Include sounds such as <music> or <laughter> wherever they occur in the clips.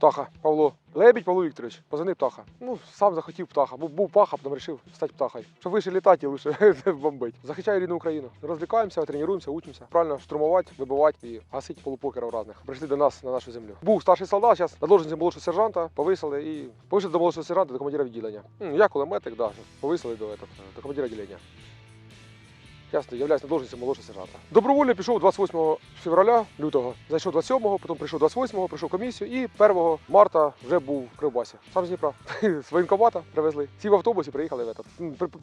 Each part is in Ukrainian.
Птаха Павло. Лебідь Павло Вікторович, позвонив птаха. Ну, сам захотів птаха. Був, був паха, потім вирішив стати птахою. Щоб вище літати, лише <laughs> бомбить. Захищаю рідну Україну. Розвлікаємося, тренуємося, учимося. Правильно штурмувати, вибивати і гасити полупокерів різних. Прийшли до нас на нашу землю. Був старший солдат, зараз на должності молодшого сержанта, повисили і повисили до молодшого сержанта, до командира відділення. Я кулеметик, да, повисили до, до командира відділення. Ясно, являюсь на должності молодшого сержанта. Добровольно пішов 28 февраля лютого. Зайшов 27-го, потім прийшов 28-го, прийшов комісію і 1 марта вже був в Кривбасі. Сам з Дніпра. <laughs> З воєнкомата привезли. Всі в автобусі приїхали в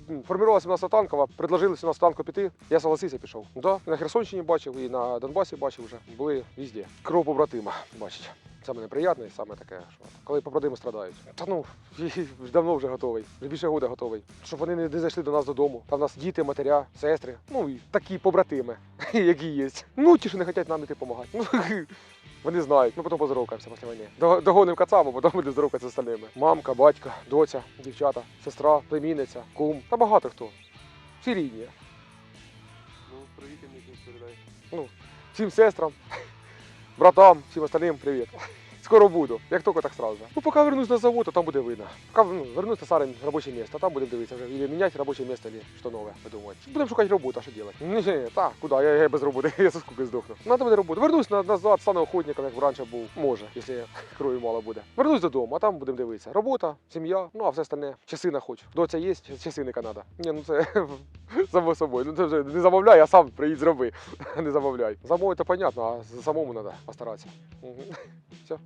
м, Формувалася 17 танкова, предложили 17 танку піти. Я согласився, пішов. Да, на Херсонщині бачив, і на Донбасі бачив вже. Були везде. Кров побратима, бачить. Саме неприємне, і саме таке, що коли побратими страдають. Та ну, <laughs> давно вже готовий, вже більше года готовий. Щоб вони не, зайшли до нас додому. Там в нас діти, матеря, сестри, ну і такі побратими, <laughs> які є. Ну, ті, що не хочуть нам іти допомагати. Ну, <laughs> вони знають, ну потім поздоровкаємося після війни. До- Догоним кацапу, потім будемо здоровкатися з остальними. Мамка, батька, доця, дівчата, сестра, племінниця, кум. Та багато хто. Всі рідні. Ну, привіт їм передай. Всім сестрам, братам, всім остальним привіт. Скоро буду, як тільки так сразу. Ну, поки вернусь на завод, то там буде видно. Поки ну, вернусь на старе робоче місце, там будемо дивитися вже. Или міняти робоче місце, или що нове, подумати. Будемо шукати роботу, а що робити? Ні, так, куди, я, я без роботи, <laughs> я со скуки здохну. Надо буде роботу. Вернусь на, назад, стану охотником, як раніше був. Може, якщо <laughs> крові мало буде. Вернусь додому, а там будемо дивитися. Робота, сім'я, ну а все остальне. Часина хочу. Доця є, часиника треба. Ні, ну це <laughs> <laughs> само собою. Ну це вже не замовляй, а сам приїдь зроби. <laughs> Не замовляй. Замовити, понятно, а самому треба постаратися. <laughs> Все.